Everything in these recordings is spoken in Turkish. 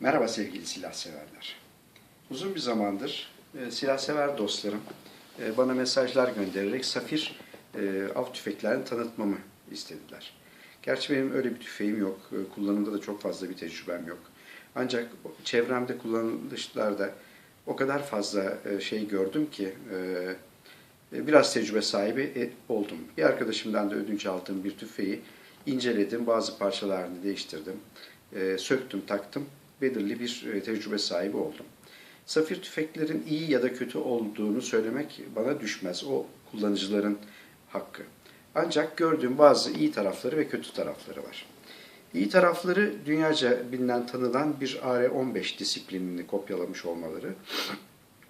Merhaba sevgili silah severler. Uzun bir zamandır e, silah sever dostlarım e, bana mesajlar göndererek Safir e, av tüfeklerini tanıtmamı istediler. Gerçi benim öyle bir tüfeğim yok. E, kullanımda da çok fazla bir tecrübem yok. Ancak çevremde kullanılışlarda o kadar fazla e, şey gördüm ki e, biraz tecrübe sahibi e, oldum. Bir arkadaşımdan da ödünç aldığım bir tüfeği inceledim, bazı parçalarını değiştirdim, e, söktüm, taktım, belirli bir e, tecrübe sahibi oldum. Safir tüfeklerin iyi ya da kötü olduğunu söylemek bana düşmez. O kullanıcıların hakkı. Ancak gördüğüm bazı iyi tarafları ve kötü tarafları var. İyi tarafları dünyaca bilinen tanınan bir AR-15 disiplinini kopyalamış olmaları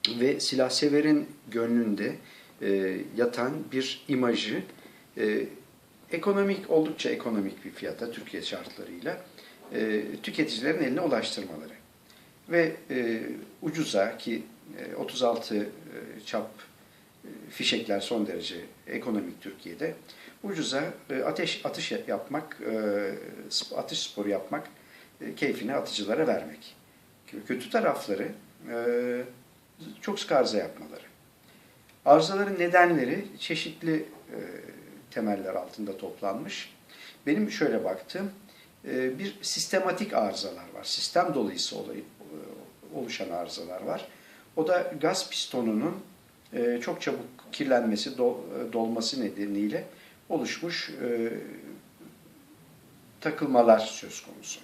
ve silahseverin gönlünde e, yatan bir imajı e, ekonomik oldukça ekonomik bir fiyata Türkiye şartlarıyla e, tüketicilerin eline ulaştırmaları ve e, ucuza ki e, 36 e, çap e, fişekler son derece ekonomik Türkiye'de ucuza e, ateş atış yapmak e, atış sporu yapmak e, keyfini atıcılara vermek. Kötü tarafları e, çok sık arıza yapmaları. Arızaların nedenleri çeşitli e, temeller altında toplanmış. Benim şöyle baktığım bir sistematik arızalar var. Sistem dolayısı olayı, e, oluşan arızalar var. O da gaz pistonunun e, çok çabuk kirlenmesi, dol- e, dolması nedeniyle oluşmuş e, takılmalar söz konusu.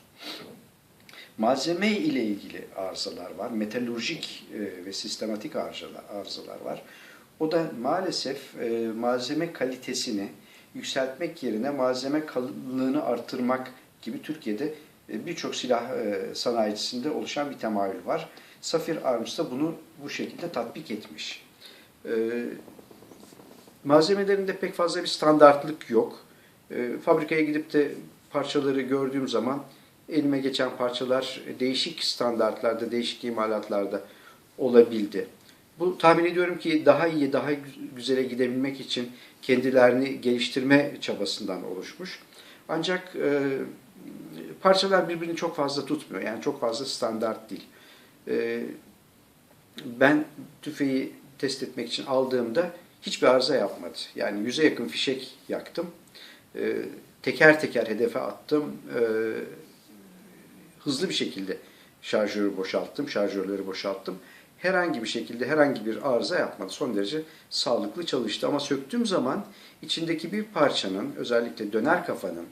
Malzeme ile ilgili arızalar var. Metalurjik e, ve sistematik arızalar, var. O da maalesef e, malzeme kalitesini yükseltmek yerine malzeme kalınlığını artırmak gibi Türkiye'de e, birçok silah e, sanayicisinde oluşan bir temayül var. Safir Arms da bunu bu şekilde tatbik etmiş. E, malzemelerinde pek fazla bir standartlık yok. Fabrikaya gidip de parçaları gördüğüm zaman elime geçen parçalar değişik standartlarda, değişik imalatlarda olabildi. Bu tahmin ediyorum ki daha iyi, daha güzele gidebilmek için kendilerini geliştirme çabasından oluşmuş. Ancak e, parçalar birbirini çok fazla tutmuyor. Yani çok fazla standart değil. E, ben tüfeği test etmek için aldığımda hiçbir arıza yapmadı. Yani yüze yakın fişek yaktım. E, teker teker hedefe attım. E, hızlı bir şekilde şarjörü boşalttım, şarjörleri boşalttım. Herhangi bir şekilde herhangi bir arıza yapmadı. Son derece sağlıklı çalıştı. Ama söktüğüm zaman içindeki bir parçanın, özellikle döner kafanın,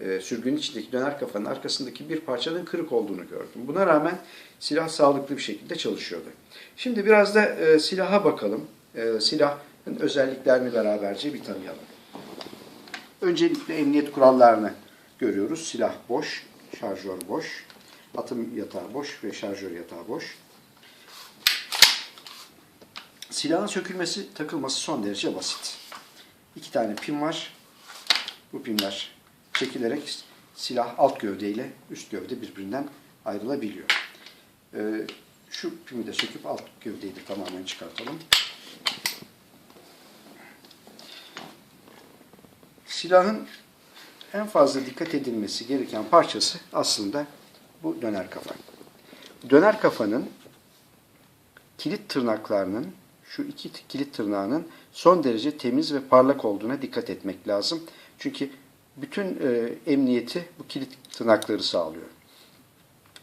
e, sürgünün içindeki döner kafanın arkasındaki bir parçanın kırık olduğunu gördüm. Buna rağmen silah sağlıklı bir şekilde çalışıyordu. Şimdi biraz da e, silaha bakalım. E, silahın özelliklerini beraberce bir tanıyalım. Öncelikle emniyet kurallarını görüyoruz. Silah boş, şarjör boş, atım yatağı boş ve şarjör yatağı boş. Silahın sökülmesi, takılması son derece basit. İki tane pin var. Bu pinler çekilerek silah alt gövde ile üst gövde birbirinden ayrılabiliyor. Ee, şu pimi de söküp alt gövdeyi de tamamen çıkartalım. Silahın en fazla dikkat edilmesi gereken parçası aslında bu döner kafa. Döner kafanın kilit tırnaklarının şu iki kilit tırnağının son derece temiz ve parlak olduğuna dikkat etmek lazım. Çünkü bütün e, emniyeti bu kilit tırnakları sağlıyor.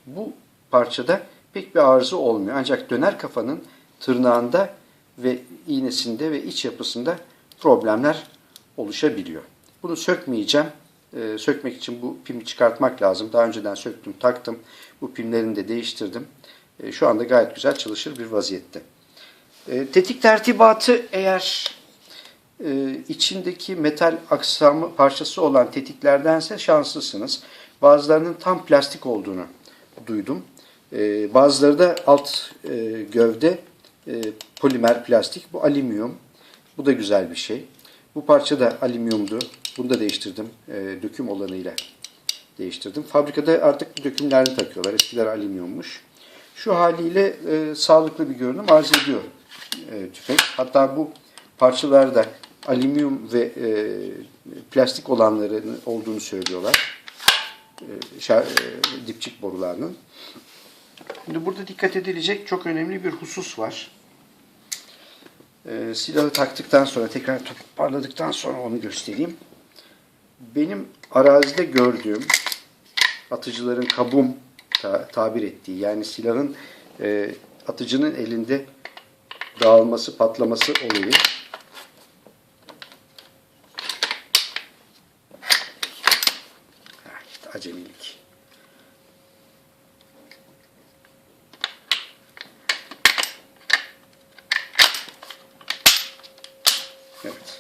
Bu parçada pek bir arıza olmuyor. Ancak döner kafanın tırnağında ve iğnesinde ve iç yapısında problemler oluşabiliyor. Bunu sökmeyeceğim. E, sökmek için bu pimi çıkartmak lazım. Daha önceden söktüm, taktım. Bu pimlerini de değiştirdim. E, şu anda gayet güzel çalışır bir vaziyette. E, tetik tertibatı eğer e, içindeki metal aksamı parçası olan tetiklerdense şanslısınız. Bazılarının tam plastik olduğunu duydum. E, bazıları da alt e, gövde e, polimer plastik. Bu alüminyum. Bu da güzel bir şey. Bu parça da alüminyumdu. Bunu da değiştirdim. E, döküm olanıyla değiştirdim. Fabrikada artık dökümlerini takıyorlar. Eskiler alüminyummuş. Şu haliyle e, sağlıklı bir görünüm arz ediyor e, tüfek. Hatta bu parçalarda alüminyum ve e, plastik olanların olduğunu söylüyorlar. E, şar, e, dipçik borularının. Şimdi burada dikkat edilecek çok önemli bir husus var. Ee, silahı taktıktan sonra, tekrar toparladıktan sonra onu göstereyim. Benim arazide gördüğüm atıcıların kabum ta- tabir ettiği yani silahın e, atıcının elinde dağılması, patlaması olayı. İşte acemilik. Evet.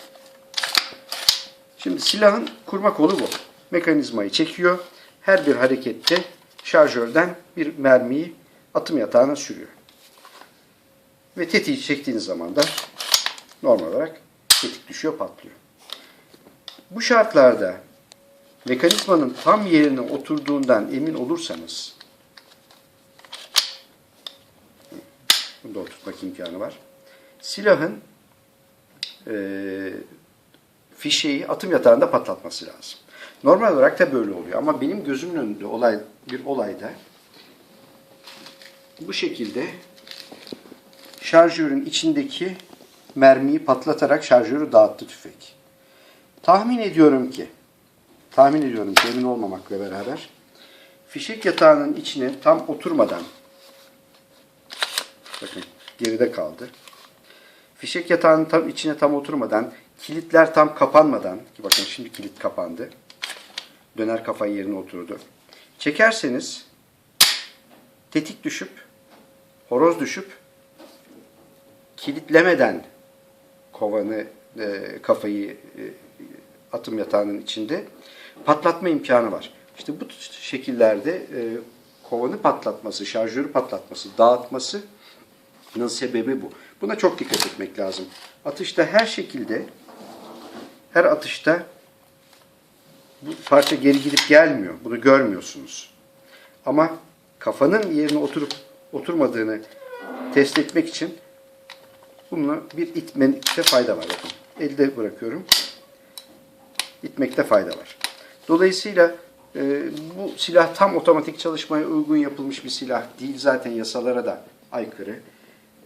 Şimdi silahın kurma kolu bu. Mekanizmayı çekiyor. Her bir harekette şarjörden bir mermiyi atım yatağına sürüyor. Ve tetiği çektiğiniz zaman da normal olarak tetik düşüyor, patlıyor. Bu şartlarda mekanizmanın tam yerine oturduğundan emin olursanız bunda oturtmak imkanı var. Silahın eee fişeği atım yatağında patlatması lazım. Normal olarak da böyle oluyor ama benim gözümün önünde olay bir olayda bu şekilde şarjörün içindeki mermiyi patlatarak şarjörü dağıttı tüfek. Tahmin ediyorum ki tahmin ediyorum ki emin olmamakla beraber fişek yatağının içine tam oturmadan bakın geride kaldı. Fişek yatağının tam içine tam oturmadan, kilitler tam kapanmadan, ki bakın şimdi kilit kapandı. Döner kafa yerine oturdu. Çekerseniz tetik düşüp, horoz düşüp, kilitlemeden kovanı, e, kafayı e, atım yatağının içinde patlatma imkanı var. İşte bu şekillerde e, kovanı patlatması, şarjörü patlatması, dağıtması sebebi bu. Buna çok dikkat etmek lazım. Atışta her şekilde, her atışta bu parça geri gidip gelmiyor. Bunu görmüyorsunuz. Ama kafanın yerine oturup oturmadığını test etmek için bunu bir itmekte fayda var. Bakın, elde bırakıyorum. İtmekte fayda var. Dolayısıyla e, bu silah tam otomatik çalışmaya uygun yapılmış bir silah değil. Zaten yasalara da aykırı.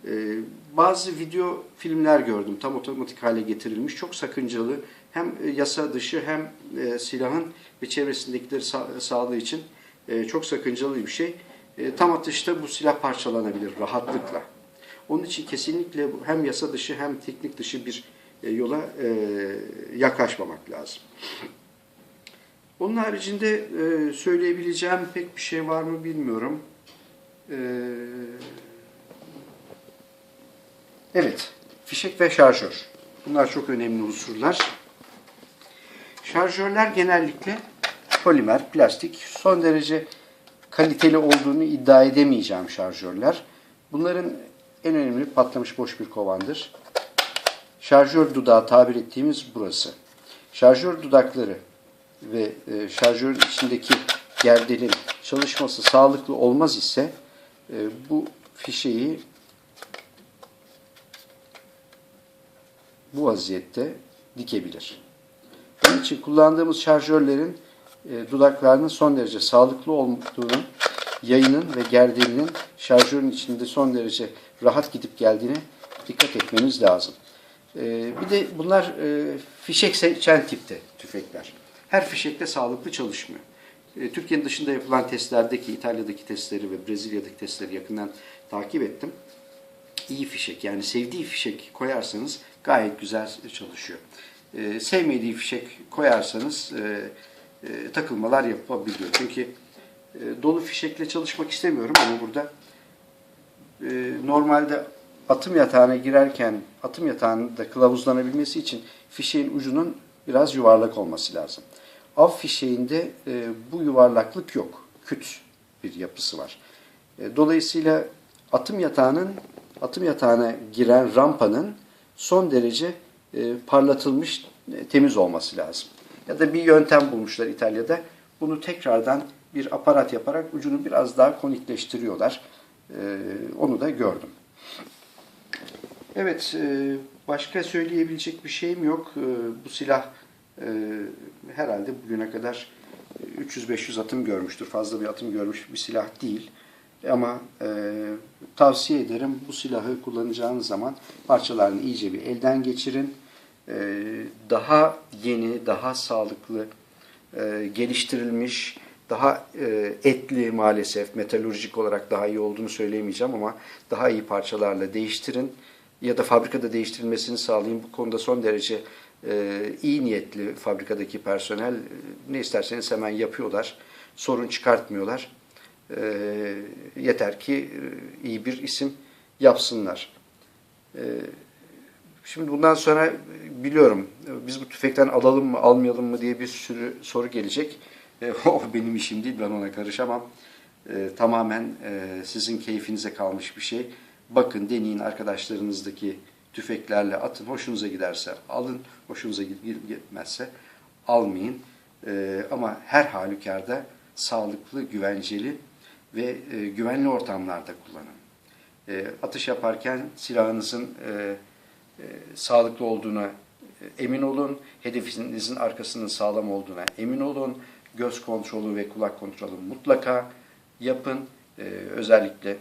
Ee, bazı video filmler gördüm tam otomatik hale getirilmiş çok sakıncalı hem e, yasa dışı hem e, silahın ve çevresindekileri sa- sağlığı için e, çok sakıncalı bir şey. E, tam atışta bu silah parçalanabilir rahatlıkla. Onun için kesinlikle hem yasa dışı hem teknik dışı bir e, yola e, yaklaşmamak lazım. Onun haricinde e, söyleyebileceğim pek bir şey var mı bilmiyorum. Eee Evet, fişek ve şarjör. Bunlar çok önemli unsurlar. Şarjörler genellikle polimer, plastik, son derece kaliteli olduğunu iddia edemeyeceğim şarjörler. Bunların en önemli patlamış boş bir kovandır. Şarjör dudağı tabir ettiğimiz burası. Şarjör dudakları ve e, şarjörün içindeki gerdelin çalışması sağlıklı olmaz ise e, bu fişeyi bu vaziyette dikebilir. Bunun için kullandığımız şarjörlerin e, dudaklarının son derece sağlıklı olduğunu, yayının ve gerdelinin şarjörün içinde son derece rahat gidip geldiğine dikkat etmemiz lazım. E, bir de bunlar e, fişek seçen tipte tüfekler. Her fişekte sağlıklı çalışmıyor. E, Türkiye'nin dışında yapılan testlerdeki, İtalya'daki testleri ve Brezilya'daki testleri yakından takip ettim iyi fişek yani sevdiği fişek koyarsanız gayet güzel çalışıyor. Ee, sevmediği fişek koyarsanız e, e, takılmalar yapabiliyor. Çünkü e, dolu fişekle çalışmak istemiyorum ama burada e, normalde atım yatağına girerken atım yatağında kılavuzlanabilmesi için fişeğin ucunun biraz yuvarlak olması lazım. Av fişeğinde e, bu yuvarlaklık yok. Küt bir yapısı var. E, dolayısıyla atım yatağının atım yatağına giren rampanın son derece e, parlatılmış, e, temiz olması lazım. Ya da bir yöntem bulmuşlar İtalya'da. Bunu tekrardan bir aparat yaparak ucunu biraz daha konikleştiriyorlar. E, onu da gördüm. Evet, e, başka söyleyebilecek bir şeyim yok. E, bu silah e, herhalde bugüne kadar 300-500 atım görmüştür. Fazla bir atım görmüş bir silah değil. Ama tavsiye ederim bu silahı kullanacağınız zaman parçalarını iyice bir elden geçirin. Daha yeni, daha sağlıklı, geliştirilmiş, daha etli maalesef metalurjik olarak daha iyi olduğunu söyleyemeyeceğim ama daha iyi parçalarla değiştirin ya da fabrikada değiştirilmesini sağlayın. Bu konuda son derece e, iyi niyetli fabrikadaki personel e, ne isterseniz hemen yapıyorlar. Sorun çıkartmıyorlar. E, yeter ki e, iyi bir isim yapsınlar. E, Şimdi bundan sonra biliyorum biz bu tüfekten alalım mı almayalım mı diye bir sürü soru gelecek. E, O benim işim değil ben ona karışamam. E, tamamen e, sizin keyfinize kalmış bir şey. Bakın deneyin arkadaşlarınızdaki tüfeklerle atın. Hoşunuza giderse alın. Hoşunuza git- gitmezse almayın. E, ama her halükarda sağlıklı, güvenceli ve e, güvenli ortamlarda kullanın. E, atış yaparken silahınızın e, e, sağlıklı olduğuna e, emin olun. Hedefinizin arkasının sağlam olduğuna emin olun. Göz kontrolü ve kulak kontrolü mutlaka yapın. E, özellikle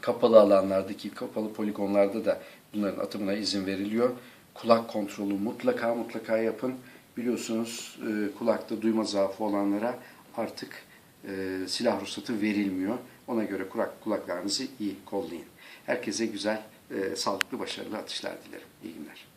kapalı alanlardaki kapalı poligonlarda da bunların atımına izin veriliyor. Kulak kontrolü mutlaka mutlaka yapın. Biliyorsunuz e, kulakta duyma zaafı olanlara artık e, silah ruhsatı verilmiyor. Ona göre kulak, kulaklarınızı iyi kollayın. Herkese güzel, e, sağlıklı, başarılı atışlar dilerim. İyi günler.